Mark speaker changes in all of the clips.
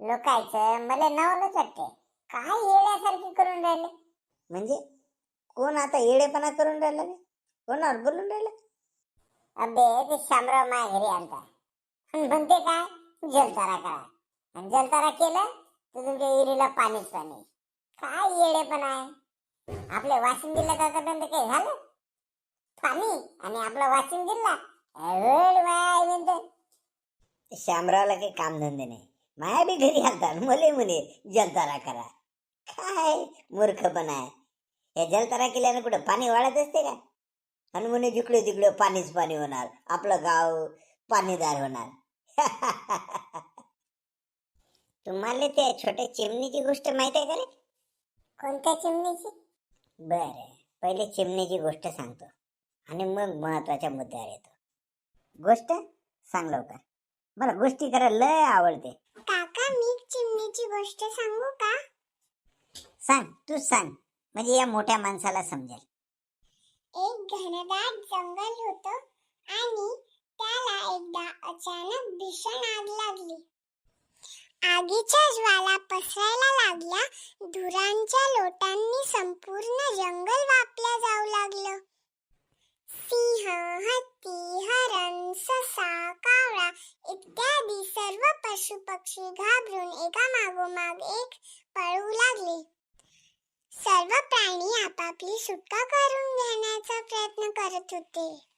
Speaker 1: लोकायचं मला नवलंच वाटते काय येण्यासारखी करून राहिले?
Speaker 2: म्हणजे? कोण आता येडेपणा करून राहिला रे? कोणावर बोलून राहिलं?
Speaker 1: अबे ते शामराव माझ्या घरी आलता. आणि म्हणते काय? जलतारा करा. आणि जलतारा केलं तर तुमच्या विहिरीला पाणीच पाणी काय येडेपण आहे? आपल्या वाशिम जिल्ह्यात आतापर्यंत काही झालं? पाणी आणि आपला वाशिम जिल्हा?
Speaker 2: श्यामरावला काही कामधंदे नाही. माया बी घरी आलता मले म्हणे जलतारा करा. काय मूर्खपणा आहे या जलतारा केल्यानं कुठं पाणी वाढत असते का? आणि म्हणे जिकडे तिकडे पाणीच पाणी होणार आपलं गाव पाणीदार होणार. तुम्हाला त्या छोट्या चिमणीची गोष्ट माहीत आहे का रे
Speaker 1: कोणत्या चिमणीची?
Speaker 2: बर पहिले चिमणीची गोष्ट सांगतो. आणि मग महत्त्वाच्या मुद्द्यावर येतो. गोष्ट सांग लवकर. मला गोष्टी करायला लय आवडते.
Speaker 1: काका मी चिमणीची गोष्ट सांगू का?
Speaker 2: सांग तूच सांग. म्हणजे या मोठ्या माणसाला समजेल.
Speaker 1: एक घनदाट जंगल होत आणि त्याला एकदा अचानक भीषण आग लागली. आगीच्या ज्वाला पसरायला लागल्या धुरांच्या लोटांनी संपूर्ण जंगल वापल्या जाऊ लागलं. सिंह हत्ती हरण ससा कावळा इत्यादी सर्व पशु पक्षी घाबरून एका मागोमाग एक पळू लागले. सर्व प्राणी आपापली सुटका करून घेण्याचा प्रयत्न करत होते.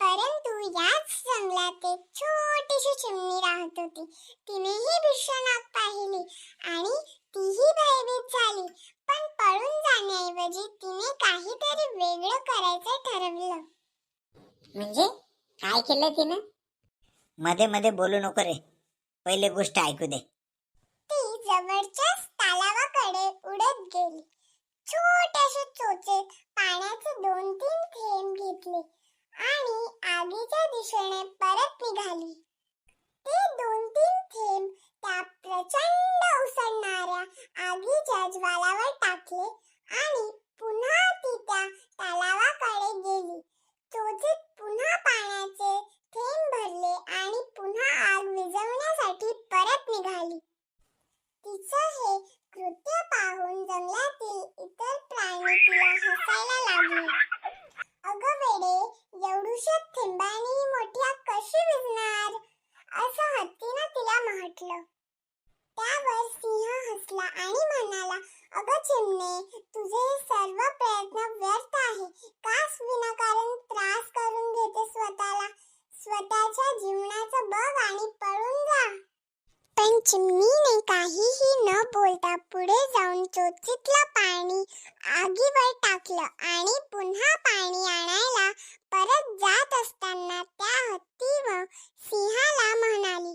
Speaker 1: परंतु याच जंगलात एक छोटीशी चिमणी राहत होती. तिनेही भीषण आग पाहिली आणि तीही भयभीत झाली. पण पळून जाण्याऐवजी तिने काहीतरी वेगळं करायचं ठरवलं. म्हणजे काय केलं तिनं?
Speaker 2: मध्ये मध्ये बोलू नको रे. पहिले गोष्ट ऐकू दे.
Speaker 1: ती जवळच्याच तलावाकडे उडत गेली. छोट्याशा चोचेत पाण्याचे दोन तीन थेंब घेतले आणि आगीच्या दिशेने परत निघाली. ते दोन तीन थेंब त्या प्रचंड उसळणाऱ्या आगीच्या ज्वालावर टाकले आणि पुन्हा ती त्या तलावाकडे गेली. चोचीत पुन्हा पाण्याचे थेंब भरले आणि पुन्हा आग विझवण्यासाठी परत निघाली. तिचं हे कृत्य पाहून जंगलातील इतर प्राणी तिला हसायला लागले अगं वेडे एवढूशा थेंबानी ही मोठी आग कशी विझणार असं हत्तीनं तिला म्हटलं त्यावर सिंह हसला आणि म्हणाला अगं चिमणे तुझे हे सर्व प्रयत्न व्यर्थ आहे कास विनाकारण त्रास करून घेते स्वतःला स्वतःच्या जीवनाचं बघ आणि पळून जा पण चिमणीने काहीही न बोलता पुढे जाऊन चोचीतलं पाणी आगीवर टाकलं आणि पुन्हा पाणी आणायला परत जात असताना त्या हत्ती व सिंहाला म्हणाली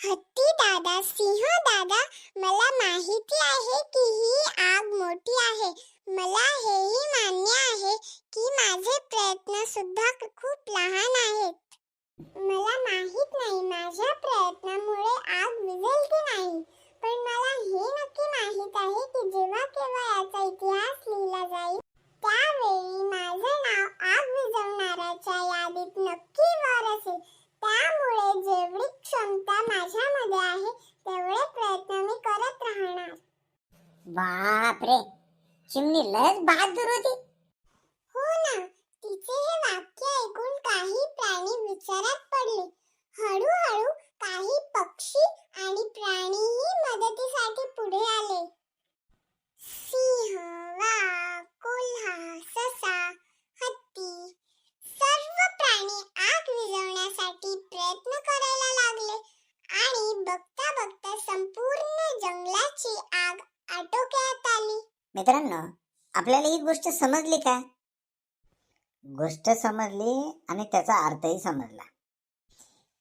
Speaker 1: हत्ती दादा सिंह दादा मला माहिती आहे की ही आग मोठी आहे. मला हेही मान्य आहे की माझे प्रयत्न सुद्धा खूप लहान आहेत. मला माहीत नाही माझ्या प्रयत्नामुळे आग विझेल की नाही. पण मला हे नक्की माहीत आहे की जेव्हा केव्हा याचा इतिहास लिहिला जाईल त्यावेळी माझं नाव आग विझवणाऱ्याच्या यादीत नक्की वर असेल. त्यामुळे जेवढी क्षमता माझ्यामध्ये आहे तेवढे प्रयत्न मी करत राहणार. बापरे! चिमणी लस बहादूर होती हो ना तिचे हे वाक्य ऐकून काही प्राणी विचारात पडले हळूहळू काही पक्षी आणि प्राणीही मदतीसाठी पुढे आले सिंह वाघ कोल्हा ससा हत्ती सर्व प्राणी आग विझवण्यासाठी प्रयत्न करायला लागले आणि बघता बघता संपूर्ण जंगलाची आग आटोक्यात आली
Speaker 2: मित्रांनो आपल्याला ही गोष्ट समजली का? गोष्ट समजली आणि त्याचा अर्थही समजला.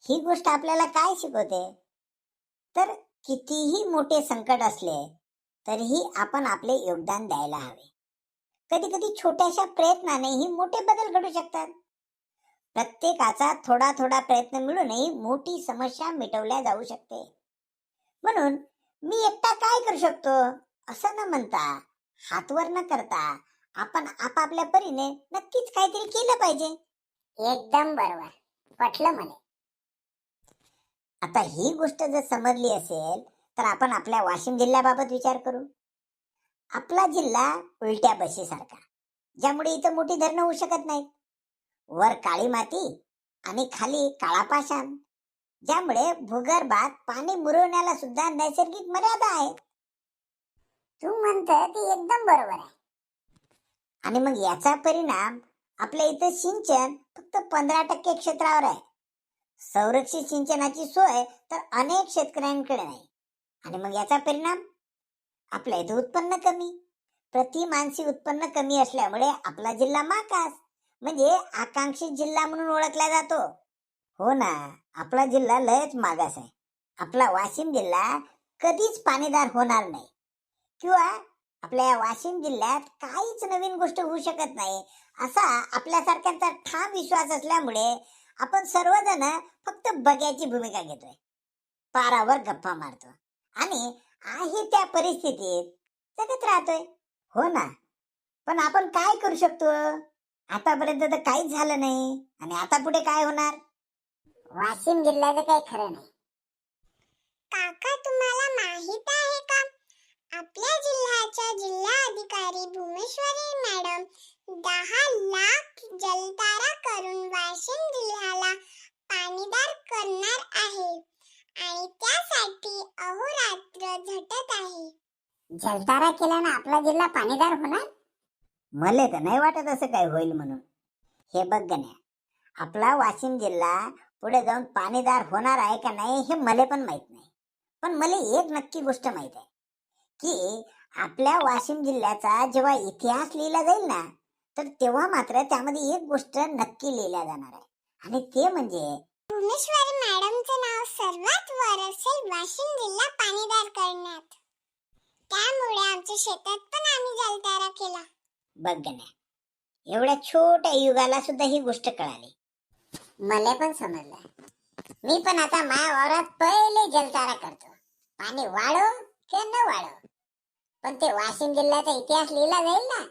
Speaker 2: ही गोष्ट आपल्याला काय शिकवते? तर कितीही मोठे संकट असले तरीही आपण आपले योगदान द्यायला हवे. कधी कधी छोट्याशा प्रयत्नानेही मोठे बदल घडू शकतात. प्रत्येकाचा थोडा थोडा प्रयत्न मिळूनही मोठी समस्या मिटवल्या जाऊ शकते. म्हणून मी एकटा काय करू शकतो? असं न म्हणता हातवर न करता आपण आपापल्या परीने नक्कीच काहीतरी केलं पाहिजे.
Speaker 1: एकदम बरोबर. पटलं म्हणे.
Speaker 2: आता ही गोष्ट जर समजली असेल तर आपण आपल्या वाशिम जिल्ह्याबाबत विचार करू. आपला जिल्हा उलट्या बशीसारखा ज्यामुळे इथं मोठी धरणं होऊ शकत नाहीत. वर काळी माती आणि खाली काळा पाषाण ज्यामुळे भूगर्भात पाणी मुरवण्याला सुद्धा नैसर्गिक मर्यादा आहेत. तू म्हणत ते एकदम बरोबर आहे. आणि मग याचा परिणाम आपल्या इथं सिंचन फक्त पंधरा टक्के क्षेत्रावर आहे. संरक्षित सिंचनाची सोय तर अनेक शेतकऱ्यांकडे नाही. आणि मग याचा परिणाम? आपल्या इथं उत्पन्न कमी. प्रति मानसी उत्पन्न कमी असल्यामुळे आपला जिल्हा मागास म्हणजे आकांक्षित जिल्हा म्हणून ओळखला जातो. हो ना आपला जिल्हा लयच मागास आहे. आपला वाशिम जिल्हा कधीच पाणीदार होणार नाही. किंवा आपल्या वाशिम जिल्ह्यात काहीच नवीन गोष्ट होऊ शकत नाही. असा आपल्यासारख्यांचा ठाम विश्वास असल्यामुळे आपण सर्वजण फक्त बघ्याची भूमिका घेतोय. पारावर गप्पा मारतो. आणि आहे त्या परिस्थितीत जगत राहतोय. हो ना? पण आपण काय करू शकतो? आतापर्यंत तर काहीच झालं नाही. आणि आता पुढे काय होणार? वाशिम जिल्ह्याचं काही खरं नाही.
Speaker 1: काका तुम्हाला माहीत आहे का आपल्या जिल्ह्याच्या जिल्हा अधिकारी भूमेश्वरी मॅडम दहा लाख जलतारा करून वाशिम जिल्ह्याला पाणीदार करणार आहे. आणि त्यासाठी अहोरात्र झटत आहे.
Speaker 2: जलतारा केल्यानं आपला जिल्हा पाणीदार होणार? मले तर नाही वाटत असं काय होईल म्हणून. हे बघ गण्या आपला वाशिम जिल्हा पुढे जाऊन पाणीदार होणार आहे का नाही हे मले पण माहीत नाही. पण मला एक नक्की गोष्ट माहीत आहे की आपल्या वाशिम जिल्ह्याचा जेव्हा इतिहास लिहिला जाईल ना तर तेव्हा मात्र त्यामध्ये एक गोष्ट नक्की लिहिल्या जाणार आहे. आणि ते म्हणजे
Speaker 1: भूमेश्वरी मॅडमचं नाव सर्वात वर असेल वाशिम जिल्हा पाणीदार करण्यात. त्यामुळे आमच्या शेतात पण आम्ही जलतारा केला.
Speaker 2: बघ गण्या एवढ्या छोट्या युगाला सुद्धा ही गोष्ट कळाली. मला पण समजलं. मी पण आता माझ्या वावरात पहिले जलतारा करतो. पाणी वाढो किंवा न वाढो. पण ते वाशिम जिल्ह्याचा इतिहास लिहिला जाईल ना?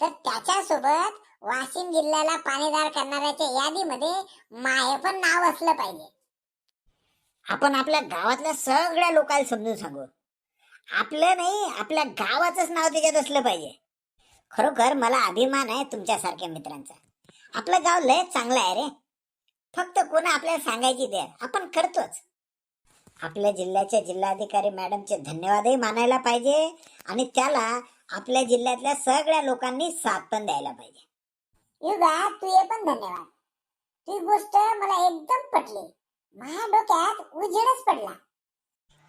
Speaker 2: तर त्याच्यासोबत वाशिम जिल्ह्याला पाणीदार करणाऱ्याच्या यादीमध्ये माय पण नाव असलं पाहिजे. आपण आपल्या गावातल्या सगळ्या लोकांना समजून सांगू. आपलं नाही आपल्या गावाचंच नाव त्याच्यात असलं पाहिजे. खरोखर मला अभिमान आहे तुमच्यासारख्या मित्रांचा. आपलं गाव लय चांगलं आहे रे. फक्त कोण आपल्याला सांगायची दे आपण करतोच. आपल्या जिल्ह्याच्या जिल्हाधिकारी मॅडमचे धन्यवादही मानायला पाहिजे आणि त्याला आपल्या जिल्ह्यातल्या सगळ्या लोकांनी साथ पण द्यायला पाहिजे. युगा तुझे पण धन्यवाद. ती गोष्ट मला एकदम पटली. माझ्या डोक्यात उजेडच पडला.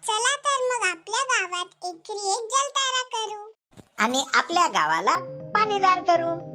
Speaker 1: चला तर मग आपल्या गावात एकरी एक जलतारा करू.
Speaker 2: आणि आपल्या गावाला पाणीदार करू.